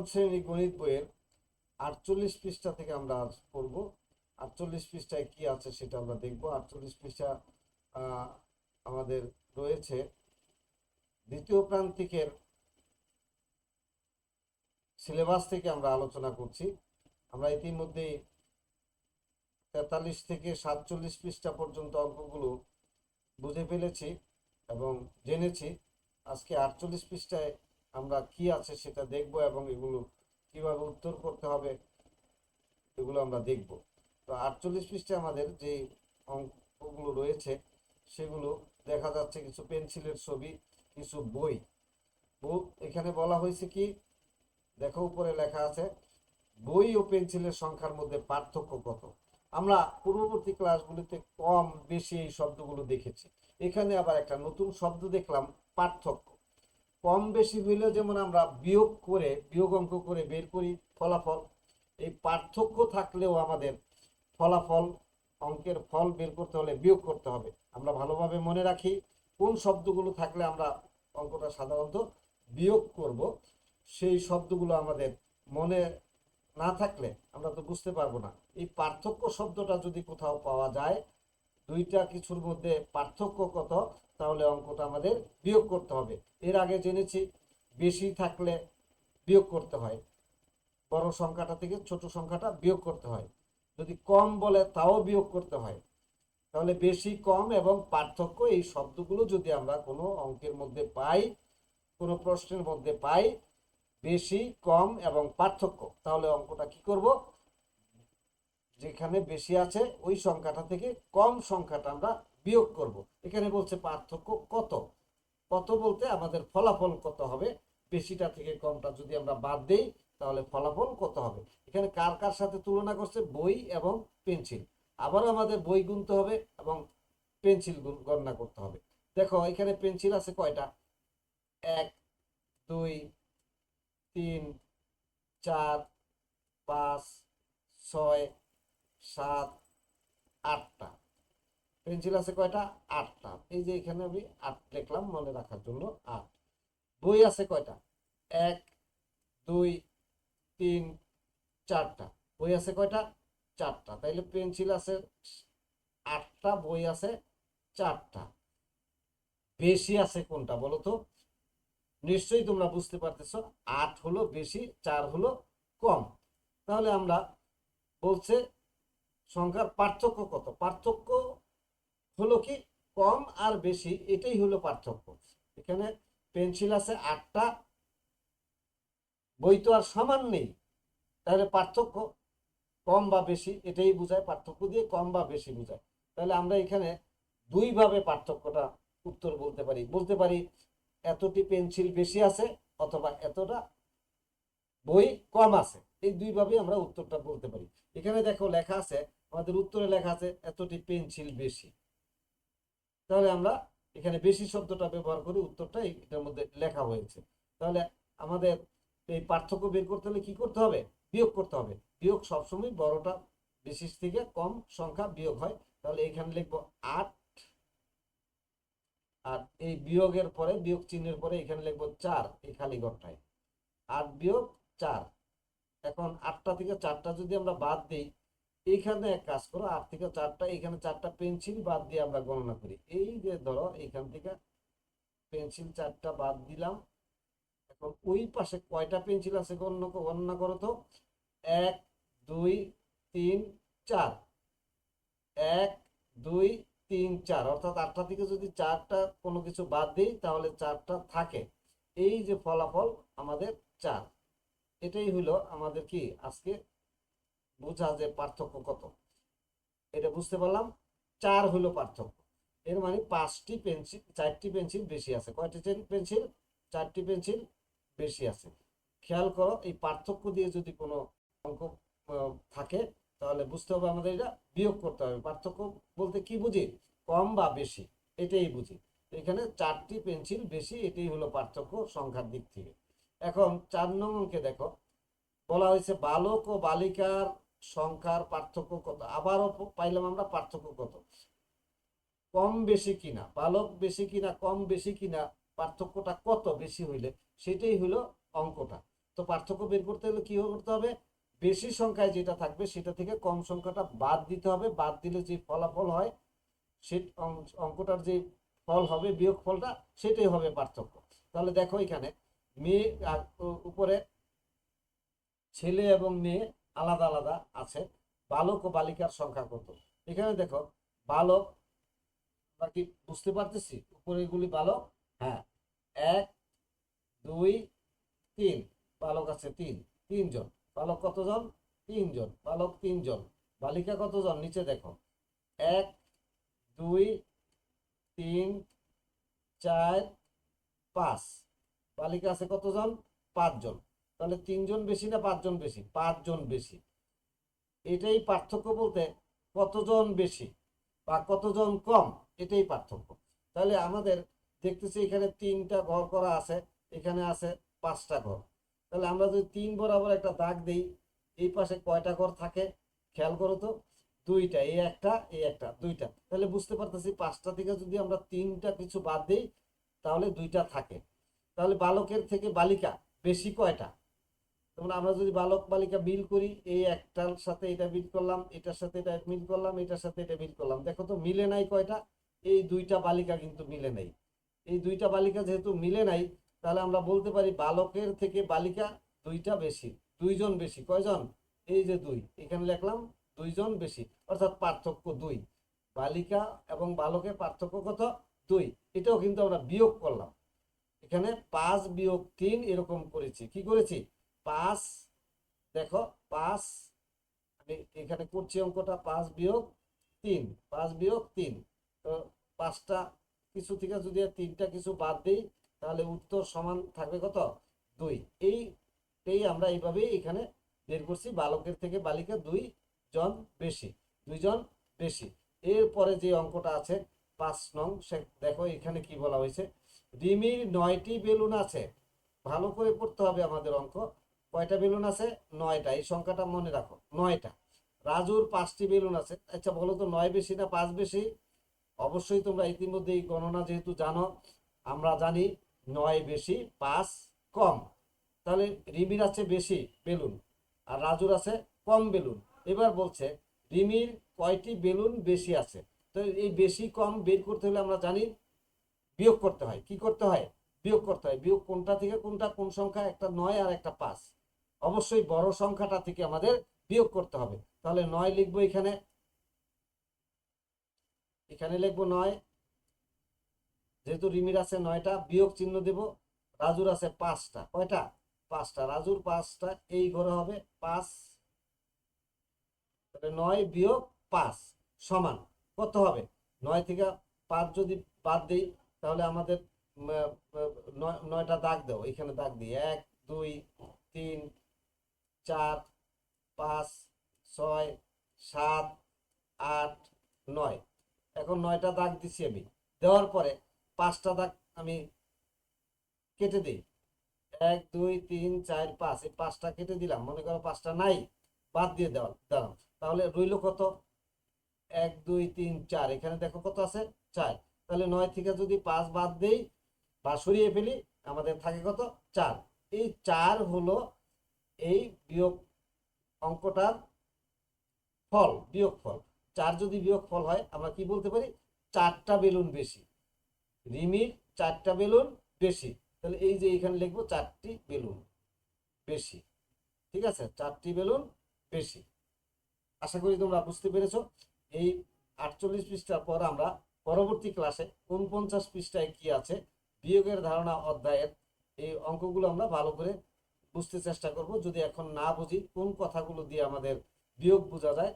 অষ্টম শ্রেণি গণিত বইয়ের আটচল্লিশ পৃষ্ঠা থেকে আমরা আজ পড়ব। আটচল্লিশ পৃষ্ঠায় কি আছে সেটা আমরা দেখব। আটচল্লিশ পৃষ্ঠা আমাদের রয়েছে। দ্বিতীয় প্রান্তিকের সিলেবাস থেকে আমরা আলোচনা করছি। আমরা ইতিমধ্যেই তেতাল্লিশ থেকে সাতচল্লিশ পৃষ্ঠা পর্যন্ত অঙ্কগুলো বুঝে ফেলেছি এবং জেনেছি। আজকে আটচল্লিশ পৃষ্ঠায় আমরা কি আছে সেটা দেখব এবং এগুলো কীভাবে উত্তর করতে হবে, এগুলো আমরা দেখব। তো আটচল্লিশ পৃষ্ঠে আমাদের যে অঙ্কগুলো রয়েছে, সেগুলো দেখা যাচ্ছে কিছু পেন্সিলের ছবি, কিছু বই। এখানে বলা হয়েছে কি, দেখো উপরে লেখা আছে, বই ও পেন্সিলের সংখ্যার মধ্যে পার্থক্য কত? আমরা পূর্ববর্তী ক্লাসগুলিতে কম বেশি এই শব্দগুলো দেখেছি। এখানে আবার একটা নতুন শব্দ দেখলাম, পার্থক্য। কম বেশি হইলে যেমন আমরা বিয়োগ করে, বিয়োগ অঙ্ক করে বের করি ফলাফল, এই পার্থক্য থাকলেও আমাদের ফলাফল, অঙ্কের ফল বের করতে হলে বিয়োগ করতে হবে। আমরা ভালোভাবে মনে রাখি কোন শব্দগুলো থাকলে আমরা অঙ্কটা সাধারণত বিয়োগ করব। সেই শব্দগুলো আমাদের মনে না থাকলে আমরা তো বুঝতে পারব না। এই পার্থক্য শব্দটা যদি কোথাও পাওয়া যায়, দুইটা কিছুর মধ্যে পার্থক্য কত? তাহলে অঙ্কটা আমাদের বিয়োগ করতে হবে। এর আগে জেনেছি, বেশি থাকলে বিয়োগ করতে হয়। বড় সংখ্যাটা থেকে ছোট সংখ্যাটা বিয়োগ করতে হয়। যদি কম বলে তাও বিয়োগ করতে হয়। তাহলে বেশি কম এবং পার্থক্য এই শব্দগুলো যদি আমরা কোনো অঙ্কের মধ্যে পাই, কোনো প্রশ্নের মধ্যে পাই, বেশি, কম এবং পার্থক্য, তাহলে অঙ্কটা কি করব? যেখানে বেশি আছে, ওই সংখ্যাটা থেকে কম সংখ্যাটা আমরা বিয়োগ করব। এখানে বলছে পার্থক্য কত? কত বলতে আমাদের ফলাফল কত হবে? বেশিটা থেকে কমটা যদি আমরা বাদ দেই, তাহলে ফলাফল কত হবে? এখানে কার কার সাথে তুলনা করছে? বই এবং পেন্সিল। আবারও আমাদের বই গুনতে হবে এবং পেন্সিল গুণ- গণনা করতে হবে। দেখো, এখানে পেন্সিল আছে কয়টা? এক, দুই, তিন, চার, পাঁচ, ছয়, সাত, আটটা। পেন্সিল আছে কয়টা? আটটা। এই যে এখানে আমি আট লিখলাম, মনে রাখার জন্য আট। বই আছে কয়টা? এক, দুই, তিন, চারটা। বই আছে কয়টা? চারটা। তাইলে পেন্সিল আছে আটটা, বই আছে চারটা। বেশি আছে কোনটা বলো তো? নিশ্চয়ই তোমরা বুঝতে পারতেছো, আট হলো বেশি, চার হলো কম। তাহলে আমরা বলছে সংখ্যার পার্থক্য কত? পার্থক্য হলো কি কম আর বেশি, এটাই হলো পার্থক্য। এখানে পেন্সিল আছে আটটা, বই তো আর সমান নেই। তাহলে পার্থক্য কম বা বেশি, এটাই বোঝায়, পার্থক্য দিয়ে কম বা বেশি বোঝায়। তাহলে আমরা এখানে দুইভাবে পার্থক্যটা উত্তর বলতে পারি। বলতে পারি এতটি পেন্সিল বেশি আছে অথবা এতটা বই কম আছে। এই দুইভাবে আমরা উত্তরটা বলতে পারি। এখানে দেখো লেখা আছে, আমাদের উত্তরে লেখা আছে এতটি পেন্সিল বেশি। তাহলে আমরা এখানে বেশি শব্দটা ব্যবহার করে উত্তরটা এটার মধ্যে লেখা হয়েছে। তাহলে আমাদের এই পার্থক্য বের করতে হলে কি করতে হবে? বিয়োগ করতে হবে। বিয়োগ সবসময় বড়টা বেশি থেকে কম সংখ্যা বিয়োগ হয়। তাহলে এখানে লিখব আট। আর এই বিয়োগের পরে, বিয়োগ চিহ্নের পরে এখানে লিখব চার এই খালি ঘরটায়। আট বিয়োগ চার। এখন আটটা থেকে চারটা যদি আমরা বাদ দিই এইখানে এক কাজ করো, আট থেকে চারটা এখানে চারটা পেন্সিল বাদ দিয়ে আমরা গণনা করি। এই যে ধরো এখান থেকে পেন্সিল চারটা বাদ দিলাম। এখন ওই পাশে কয়টা পেন্সিল আছে গণনা গণনা করো তো। এক, দুই, তিন, চার। এক, দুই, তিন, চার। অর্থাৎ আটটা থেকে যদি চারটা কোনো কিছু বাদ দিই, তাহলে চারটা থাকে। এই যে ফলাফল আমাদের চার। এটাই হলো আমাদের কি? আজকে বোঝা যে পার্থক্য কত। এটা বুঝতে পারলাম? চার হলো পার্থক্য। এর মানে পাঁচটি পেন্সিল, চারটি পেন্সিল বেশি আছে। কয়টি পেন্সিল? চারটি পেন্সিল বেশি আছে। খেয়াল করো, এই পার্থক্য দিয়ে যদি কোনো অঙ্ক থাকে, তাহলে বুঝতে হবে আমাদের এটা বিয়োগ করতে হবে। পার্থক্য বলতে কি বুঝি? কম বা বেশি, এটাই বুঝি। এখানে চারটি পেন্সিল বেশি, এটাই হলো পার্থক্য সংখ্যার দিক থেকে। এখন চার নং অঙ্কে দেখো। বলা হয়েছে বালক ও বালিকার সংখ্যার পার্থক্য কত? আবারও পাইলাম আমরা পার্থক্য কত? কম বেশি কিনা? বালক বেশি কিনা? কম বেশি কিনা? পার্থক্যটা কত বেশি হইলে? সেটাই হলো অঙ্কটা। তো পার্থক্য বের করতে হলে কি করতে হবে? বেশি সংখ্যায় যেটা থাকবে সেটা থেকে কম সংখ্যাটা বাদ দিতে হবে। বাদ দিলে যে ফলাফল হয়, সে অঙ্কটার যে ফল হবে বিয়োগ ফলটা সেটাই হবে পার্থক্য। তাহলে দেখো এখানে মেয়ে উপরে ছেলে এবং মেয়ে আলাদা আলাদা আছে। বালক ও বালিকার সংখ্যা কত? এখানে দেখো, বালক, আমরা কি বুঝতে পারতেছি? উপরে এগুলি বালক? হ্যাঁ। এক, দুই, তিন। বালক আছে তিন। তিনজন। বালক কতজন? তিনজন। বালক তিনজন। বালিকা কতজন? নিচে দেখো। এক, দুই, তিন, চার, পাঁচ। বালিকা আছে কতজন? পাঁচজন। তাহলে তিনজন বেশি না পাঁচজন বেশি? পাঁচজন বেশি। এটাই পার্থক্য বলতে কতজন বেশি বা কতজন কম, এটাই পার্থক্য। তাহলে আমাদের দেখতেছি এখানে তিনটা ঘর করা আছে, এখানে আছে পাঁচটা ঘর। তাহলে আমরা যদি তিন বরাবর একটা দাগ দিই, এই পাশে কয়টা ঘর থাকে? খেয়াল করো তো, দুইটা, এই একটা এই একটা, দুইটা। তাহলে বুঝতে পারতেছি পাঁচটা থেকে যদি আমরা তিনটা কিছু বাদ দিই, তাহলে দুইটা থাকে। তাহলে বালকের থেকে বালিকা বেশি কয়টা? যেমন আমরা যদি বালক বালিকা বিল করি, এই একটার সাথে এটা বিল করলাম, এটার সাথে এটা মিল করলাম, এটার সাথে এটা বিল করলাম। দেখো তো মিলে নাই কয়টা? এই দুইটা বালিকা কিন্তু মিলে নাই। এই দুইটা বালিকা যেহেতু মিলে নাই, তাহলে আমরা বলতে পারি বালকের থেকে বালিকা দুইটা বেশি, দুইজন বেশি। কয়জন? এই যে দুই। এখানে লিখলাম দুইজন বেশি, অর্থাৎ পার্থক্য দুই। বালিকা এবং বালকের পার্থক্য কত? দুই। এটাও কিন্তু আমরা বিয়োগ করলাম। এখানে পাঁচ বিয়োগ তিন এরকম করেছি। কি করেছি? পাঁচ, দেখো, পাঁচ, আমি এখানে করছি অঙ্কটা, পাঁচ বিয়োগ তিন, পাঁচ বিয়োগ তিন। তো পাঁচটা কিছু থেকে যদি তিনটা কিছু বাদ দিই, তাহলে উত্তর সমান থাকবে কত? দুই। এইটাই আমরা এইভাবেই এখানে বের করছি, বালকের থেকে বালিকা দুই জন বেশি দুইজন বেশি। এরপরে যে অঙ্কটা আছে, পাঁচ নং, সে দেখো এখানে কি বলা হয়েছে, রিমির নয়টি বেলুন আছে। ভালো করে পড়তে হবে আমাদের অঙ্ক। কয়টা বেলুন আছে? নয়টা। এই সংখ্যাটা মনে রাখো। নয়টা। রাজুর পাঁচটি বেলুন আছে। আচ্ছা বলো তো, নয় বেশি না পাঁচ বেশি? অবশ্যই তোমরা ইতিমধ্যে এই গণনা যেহেতু জানো, আমরা জানি নয় বেশি, পাঁচ কম। তাহলে রিমির আছে বেশি বেলুন আর রাজুর আছে কম বেলুন। এবার বলছে, রিমির কয়টি বেলুন বেশি আছে? তো এই বেশি, কম বের করতে হলে আমরা জানি বিয়োগ করতে হয়। কি করতে হয়? বিয়োগ করতে হয়। বিয়োগ কোনটা থেকে কোনটা, কোন সংখ্যা? একটা নয় আর একটা পাঁচ। অবশ্যই বড় সংখ্যাটা থেকে আমাদের বিয়োগ করতে হবে। তাহলে নয় লিখব এখানে। এখানে লিখব নয়। যেহেতু রিমির আছে নয়টা, বিয়োগ চিহ্ন দেব। রাজুর আছে পাঁচটা। কয়টা? পাঁচটা। রাজুর পাঁচটা, এই ঘরে হবে পাঁচ। নয় বিয়োগ পাঁচ সমান। কত হবে? নয় থেকে পাঁচ যদি বাদ দিই, তাহলে আমাদের নয়- নয়টা দাগ দাও এখানে দাগ দিই। এক, দুই, তিন চার, পাঁচ, ছয়, সাত, আট, নয়। এখন নয়টা দাগ দিছি আমি। দেওয়ার পরে পাঁচটা দাগ আমি কেটে দিই। এক, দুই, তিন, চার, পাঁচ। এই পাঁচটা কেটে দিলাম। মনে করো পাঁচটা নাই, বাদ দিয়ে দেওয়া দিলাম তাহলে রইল কত? এক, দুই, তিন, চার। এখানে দেখো কত আছে? চার। তাহলে নয় থেকে যদি পাঁচ বাদ দেই বা সরিয়ে ফেলি, আমাদের থাকে কত? চার। এই চার হলো এই বিয়োগ অঙ্কটার ফল, বিয়োগ ফল। চার যদি বিয়োগ ফল হয়, আমরা কি বলতে পারি? চারটা বেলুন বেশি। রিমির চারটা বেলুন বেশি। তাহলে এই যে এখানে লিখব, চারটি বেলুন বেশি। ঠিক আছে? চারটি বেলুন বেশি। আশা করি তোমরা বুঝতে পেরেছ। এই আটচল্লিশ পৃষ্ঠার পর আমরা পরবর্তী ক্লাসে উনপঞ্চাশ পৃষ্ঠায় কি আছে, বিয়োগের ধারণা অধ্যায়ের এই অঙ্কগুলো আমরা ভালো করে বুঝতে চেষ্টা করব। যদি এখন না বুঝি কোন কথাগুলো দিয়ে আমাদের বিয়োগ বোঝা যায়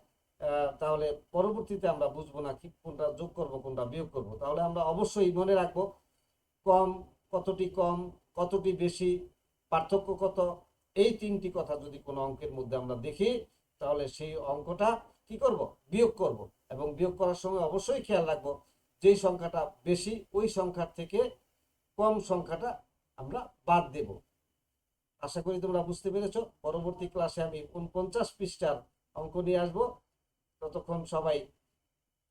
তাহলে পরবর্তীতে আমরা বুঝব না কি কোনটা যোগ করব, কোনটা বিয়োগ করব। তাহলে আমরা অবশ্যই মনে রাখব, কম কতটি কম, কতটি বেশি, পার্থক্য কত, এই তিনটি কথা যদি কোনো অঙ্কের মধ্যে আমরা দেখি, তাহলে সেই অঙ্কটা কি করব? বিয়োগ করব। এবং বিয়োগ করার সময় অবশ্যই খেয়াল রাখব, যেই সংখ্যাটা বেশি, ওই সংখ্যার থেকে কম সংখ্যাটা আমরা বাদ দেব। আশা করি তোমরা বুঝতে পেরেছ। পরবর্তী ক্লাসে আমি উনপঞ্চাশ পৃষ্ঠার অঙ্ক নিয়ে আসব। ততক্ষণ সবাই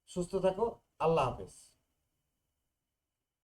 সুস্থ থাকো। আল্লাহ হাফেজ।